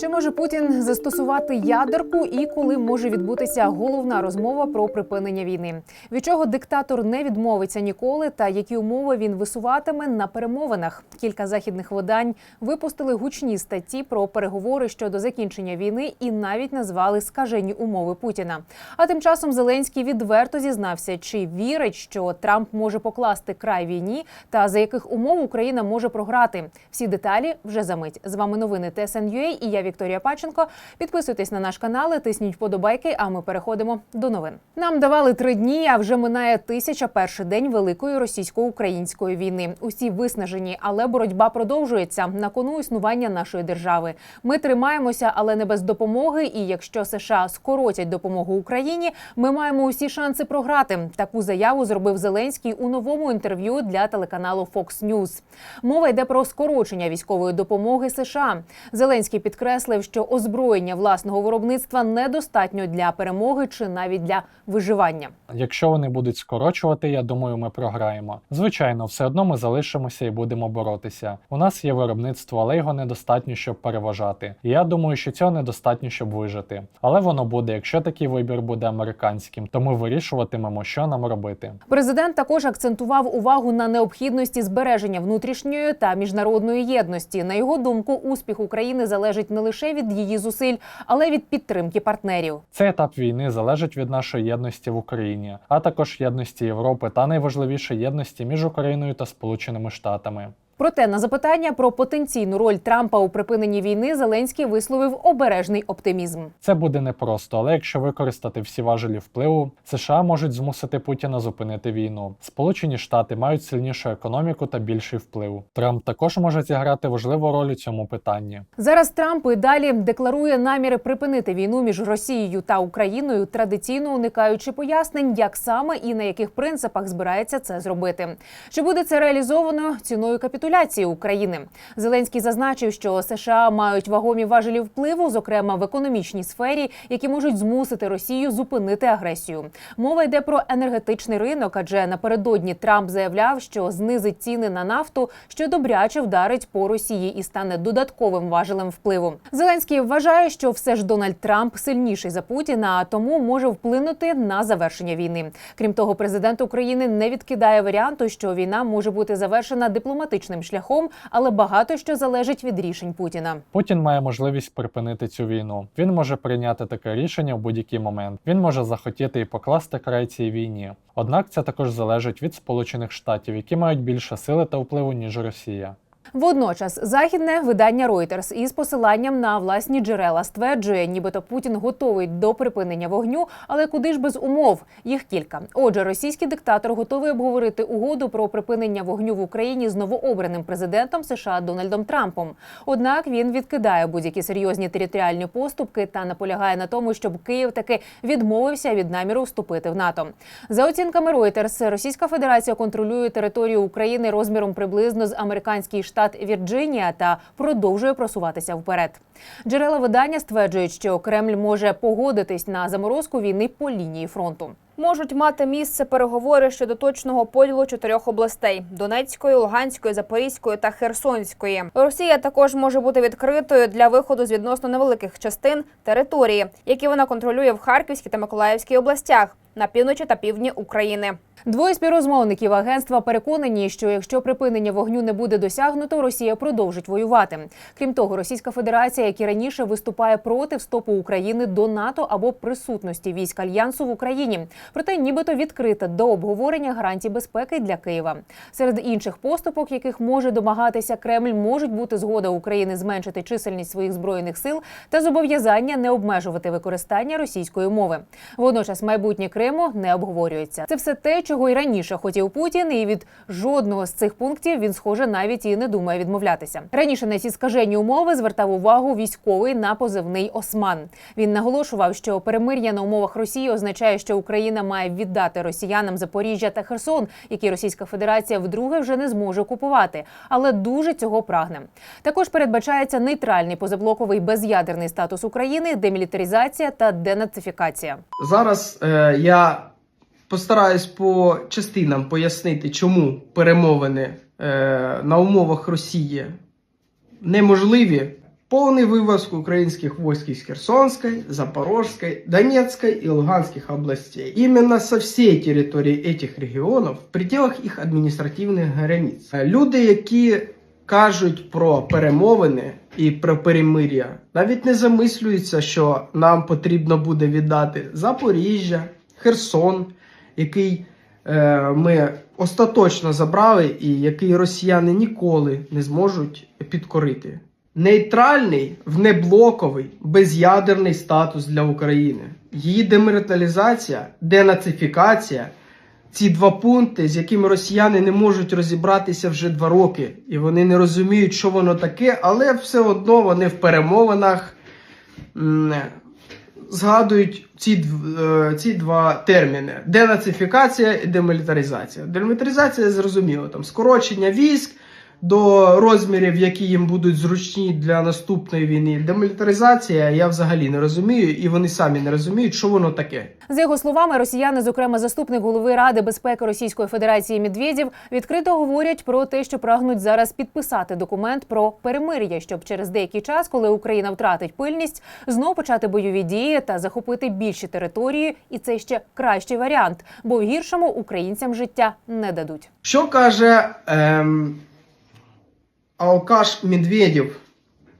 Чи може Путін застосувати ядерку і коли може відбутися головна розмова про припинення війни? Від чого диктатор не відмовиться ніколи, та які умови він висуватиме на перемовинах? Кілька західних видань випустили гучні статті про переговори щодо закінчення війни і навіть назвали скажені умови Путіна. А тим часом Зеленський відверто зізнався, чи вірить, що Трамп може покласти край війні, та за яких умов Україна може програти. Всі деталі вже за мить. З вами новини ТСНЮА і я Вікторія Паченко. Підписуйтесь на наш канал, тисніть вподобайки. А ми переходимо до новин. Нам давали три дні, а вже минає тисяча перший день великої російсько-української війни. Усі виснажені, але боротьба продовжується на кону існування нашої держави. Ми тримаємося, але не без допомоги. І якщо США скоротять допомогу Україні, ми маємо усі шанси програти. Таку заяву зробив Зеленський у новому інтерв'ю для телеканалу Fox News. Мова йде про скорочення військової допомоги США. Зеленський підкреслив, що озброєння власного виробництва недостатньо для перемоги чи навіть для виживання. Якщо вони будуть скорочувати, я думаю, ми програємо. Звичайно, все одно ми залишимося і будемо боротися. У нас є виробництво, але його недостатньо, щоб переважати. І я думаю, що цього недостатньо, щоб вижити. Але воно буде, якщо такий вибір буде американським, то ми вирішуватимемо, що нам робити. Президент також акцентував увагу на необхідності збереження внутрішньої та міжнародної єдності. На його думку, успіх України залежить не лише від її зусиль, але від підтримки партнерів. Цей етап війни залежить від нашої єдності в Україні, а також єдності Європи та найважливіше єдності між Україною та Сполученими Штатами. Проте на запитання про потенційну роль Трампа у припиненні війни Зеленський висловив обережний оптимізм. Це буде непросто, але якщо використати всі важелі впливу, США можуть змусити Путіна зупинити війну. Сполучені Штати мають сильнішу економіку та більший вплив. Трамп також може зіграти важливу роль у цьому питанні. Зараз Трамп і далі декларує наміри припинити війну між Росією та Україною, традиційно уникаючи пояснень, як саме і на яких принципах збирається це зробити. Чи буде це реалізовано ціною капітуляції України? Зеленський зазначив, що США мають вагомі важелі впливу, зокрема в економічній сфері, які можуть змусити Росію зупинити агресію. Мова йде про енергетичний ринок, адже напередодні Трамп заявляв, що знизить ціни на нафту, що добряче вдарить по Росії і стане додатковим важелем впливу. Зеленський вважає, що все ж Дональд Трамп сильніший за Путіна, а тому може вплинути на завершення війни. Крім того, президент України не відкидає варіанту, що війна може бути завершена дипломатичним шляхом, але багато що залежить від рішень Путіна. Путін має можливість припинити цю війну. Він може прийняти таке рішення в будь-який момент. Він може захотіти і покласти край цій війні. Однак це також залежить від Сполучених Штатів, які мають більше сили та впливу ніж Росія. Водночас західне видання Reuters із посиланням на власні джерела стверджує, нібито Путін готовий до припинення вогню, але куди ж без умов? Їх кілька. Отже, російський диктатор готовий обговорити угоду про припинення вогню в Україні з новообраним президентом США Дональдом Трампом. Однак він відкидає будь-які серйозні територіальні поступки та наполягає на тому, щоб Київ таки відмовився від наміру вступити в НАТО. За оцінками Reuters, Російська Федерація контролює територію України розміром приблизно з американський штат Вірджинія та продовжує просуватися вперед. Джерела видання стверджують, що Кремль може погодитись на заморозку війни по лінії фронту. Можуть мати місце переговори щодо точного поділу чотирьох областей: Донецької, Луганської, Запорізької та Херсонської. Росія також може бути відкритою для виходу з відносно невеликих частин території, які вона контролює в Харківській та Миколаївській областях на півночі та півдні України. Двоє співрозмовників агентства переконані, що якщо припинення вогню не буде досягнуто, Росія продовжить воювати. Крім того, Російська Федерація, як і раніше, виступає проти вступу України до НАТО або присутності військ альянсу в Україні. Проте, нібито відкрита до обговорення гарантій безпеки для Києва. Серед інших поступок, яких може домагатися Кремль, можуть бути згода України зменшити чисельність своїх збройних сил та зобов'язання не обмежувати використання російської мови. Водночас майбутнє Криму не обговорюється. Це все те, чого й раніше хотів Путін, і від жодного з цих пунктів він, схоже, навіть і не думає відмовлятися. Раніше на ці скажені умови звертав увагу військовий на позивний Осман. Він наголошував, що перемир'я на умовах Росії означає, що Україна має віддати росіянам Запоріжжя та Херсон, які Російська Федерація вдруге вже не зможе окупувати, але дуже цього прагне. Також передбачається нейтральний позаблоковий без'ядерний статус України, демілітаризація та денацифікація. Зараз е, я постараюсь по частинам пояснити, чому перемовини е, на умовах Росії неможливі, полный вывоз украинских войск из Херсонской, Запорожской, Донецкой и Луганских областей. Именно со всей території этих регіонів, в пределах їх адміністративних границь. Люди, які кажуть про перемовини і про перемир'я, навіть не замислюються, що нам потрібно буде віддати Запоріжжя, Херсон, який е, ми остаточно забрали і який росіяни ніколи не зможуть підкорити. Нейтральний, внеблоковий, без'ядерний статус для України. Її демилітаризація, денацифікація ці два пункти, з якими росіяни не можуть розібратися вже два роки, і вони не розуміють, що воно таке, але все одно вони в перемовинах згадують ці, е, ці два терміни: денацифікація і демілітаризація. Демілітаризація зрозуміло, там скорочення військ до розмірів, які їм будуть зручні для наступної війни. Демілітаризація я взагалі не розумію, і вони самі не розуміють, що воно таке. За його словами, росіяни, зокрема заступник голови Ради безпеки Російської Федерації Медведєв, відкрито говорять про те, що прагнуть зараз підписати документ про перемир'я, щоб через деякий час, коли Україна втратить пильність, знов почати бойові дії та захопити більші території. І це ще кращий варіант, бо в гіршому українцям життя не дадуть. Що каже ем, алкаш Медведев?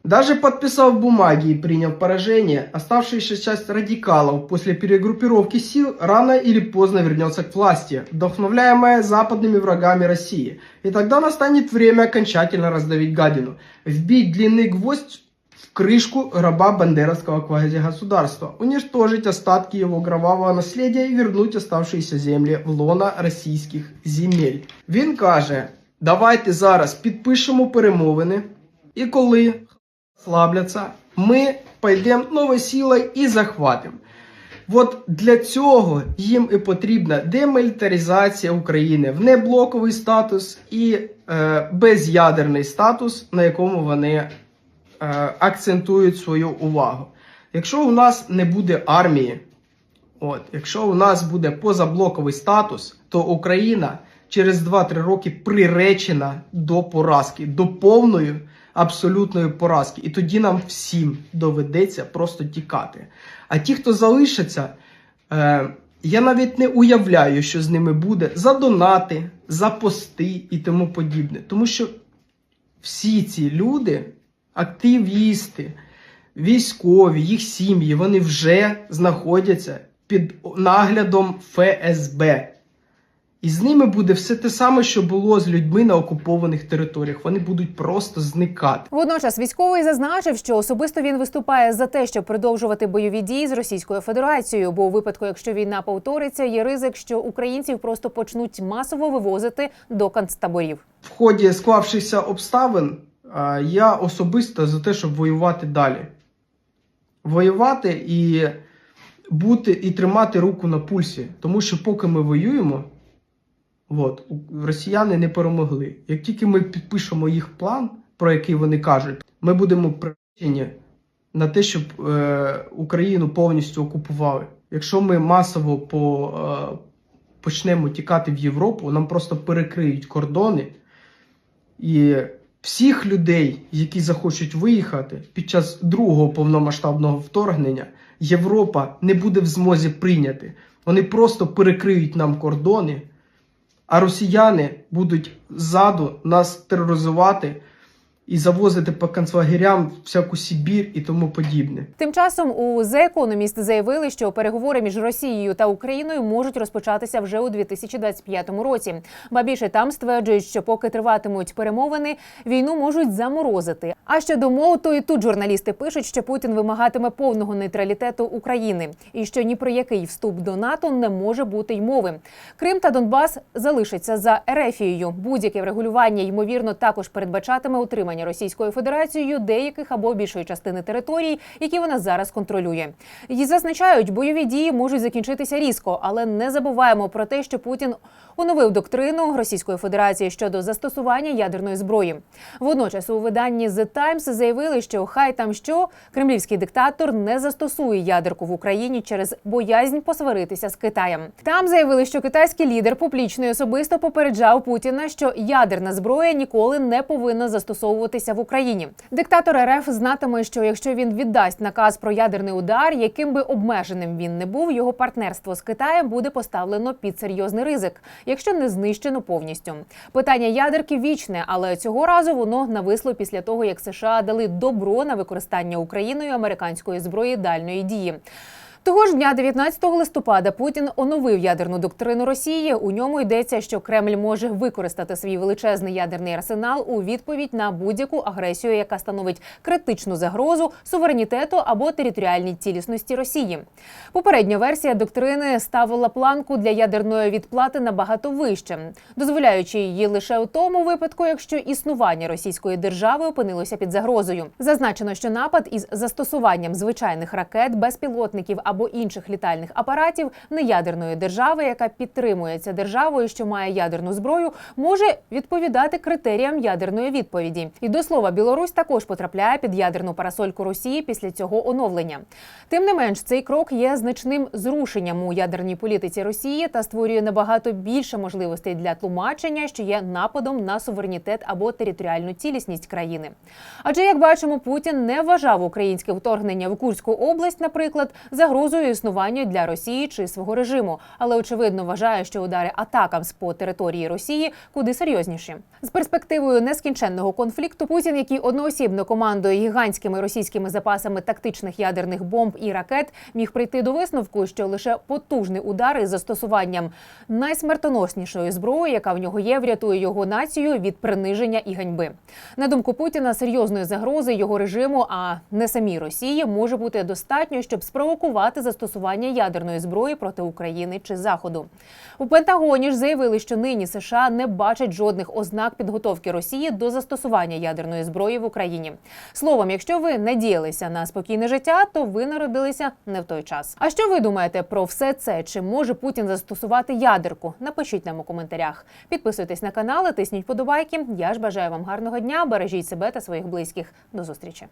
Даже подписав бумаги и принял поражение, оставшаяся часть радикалов после перегруппировки сил рано или поздно вернется к власти, вдохновляемая западными врагами России. И тогда настанет время окончательно раздавить гадину, вбить длинный гвоздь в крышку гроба бандеровского квазигосударства, уничтожить остатки его кровавого наследия и вернуть оставшиеся землі в лона російських земель. Він каже: давайте зараз підпишемо перемовини, і коли слабляться, ми пойдемо новою силою і захватимо. От для цього їм і потрібна демілітаризація України, внеблоковий статус і е, без'ядерний статус, на якому вони е, акцентують свою увагу. Якщо у нас не буде армії, от, якщо у нас буде позаблоковий статус, то Україна через 2-3 роки приречена до поразки, до повної абсолютної поразки. І тоді нам всім доведеться просто тікати. А ті, хто залишаться, е, я навіть не уявляю, що з ними буде за донати, за пости і тому подібне. Тому що всі ці люди, активісти, військові, їх сім'ї, вони вже знаходяться під наглядом ФСБ. І з ними буде все те саме, що було з людьми на окупованих територіях. Вони будуть просто зникати. Водночас військовий зазначив, що особисто він виступає за те, щоб продовжувати бойові дії з Російською Федерацією. Бо у випадку, якщо війна повториться, є ризик, що українців просто почнуть масово вивозити до концтаборів. В ході склавшихся обставин е, я особисто за те, щоб воювати далі. Воювати і бути і тримати руку на пульсі. Тому що поки ми воюємо, от, росіяни не перемогли. Як тільки ми підпишемо їх план, про який вони кажуть, ми будемо приречені на те, щоб е, Україну повністю окупували. Якщо ми масово по, е, почнемо тікати в Європу, нам просто перекриють кордони. І всіх людей, які захочуть виїхати під час другого повномасштабного вторгнення, Європа не буде в змозі прийняти. Вони просто перекриють нам кордони, а росіяни будуть ззаду нас тероризувати і завозити по концлагерям всяку Сибір і тому подібне. Тим часом у The Economist заявили, що переговори між Росією та Україною можуть розпочатися вже у 2025 році. Ба більше там стверджують, що поки триватимуть перемовини, війну можуть заморозити. А щодо мов, то і тут журналісти пишуть, що Путін вимагатиме повного нейтралітету України і що ні про який вступ до НАТО не може бути й мови. Крим та Донбас залишаться за Ерефією. Будь-яке врегулювання ймовірно також передбачатиме утримання Російською Федерацією деяких або більшої частини територій, які вона зараз контролює. І зазначають, бойові дії можуть закінчитися різко, але не забуваємо про те, що Путін оновив доктрину Російської Федерації щодо застосування ядерної зброї. Водночас у виданні The Times заявили, що хай там що кремлівський диктатор не застосує ядерку в Україні через боязнь посваритися з Китаєм. Там заявили, що китайський лідер публічно і особисто попереджав Путіна, що ядерна зброя ніколи не повинна застосовуватися відбутися в Україні. Диктатор РФ знатиме, що якщо він віддасть наказ про ядерний удар, яким би обмеженим він не був, його партнерство з Китаєм буде поставлено під серйозний ризик, якщо не знищено повністю. Питання ядерки вічне, але цього разу воно нависло після того, як США дали добро на використання Україною американської зброї дальної дії. Того ж дня, 19 листопада, Путін оновив ядерну доктрину Росії. У ньому йдеться, що Кремль може використати свій величезний ядерний арсенал у відповідь на будь-яку агресію, яка становить критичну загрозу суверенітету або територіальній цілісності Росії. Попередня версія доктрини ставила планку для ядерної відплати набагато вище, дозволяючи її лише у тому випадку, якщо існування російської держави опинилося під загрозою. Зазначено, що напад із застосуванням звичайних ракет, безпілотників або інших літальних апаратів неядерної держави, яка підтримується державою, що має ядерну зброю, може відповідати критеріям ядерної відповіді. І до слова, Білорусь також потрапляє під ядерну парасольку Росії після цього оновлення. Тим не менш, цей крок є значним зрушенням у ядерній політиці Росії та створює набагато більше можливостей для тлумачення, що є нападом на суверенітет або територіальну цілісність країни. Адже, як бачимо, Путін не вважав українське вторгнення в Курську область, наприклад, загрозою існування для Росії чи свого режиму, але очевидно вважає, що удари атакамс по території Росії куди серйозніші. З перспективою нескінченного конфлікту Путін, який одноосібно командує гігантськими російськими запасами тактичних ядерних бомб і ракет, міг прийти до висновку, що лише потужний удар із застосуванням найсмертоноснішої зброї, яка в нього є, врятує його націю від приниження і ганьби. На думку Путіна, серйозної загрози його режиму, а не самій Росії, може бути достатньо, щоб спровокувати застосування ядерної зброї проти України чи Заходу. У Пентагоні ж заявили, що нині США не бачать жодних ознак підготовки Росії до застосування ядерної зброї в Україні. Словом, якщо ви надіялися на спокійне життя, то ви народилися не в той час. А що ви думаєте про все це? Чи може Путін застосувати ядерку? Напишіть нам у коментарях. Підписуйтесь на канал, тисніть подобайки. Я ж бажаю вам гарного дня. Бережіть себе та своїх близьких. До зустрічі.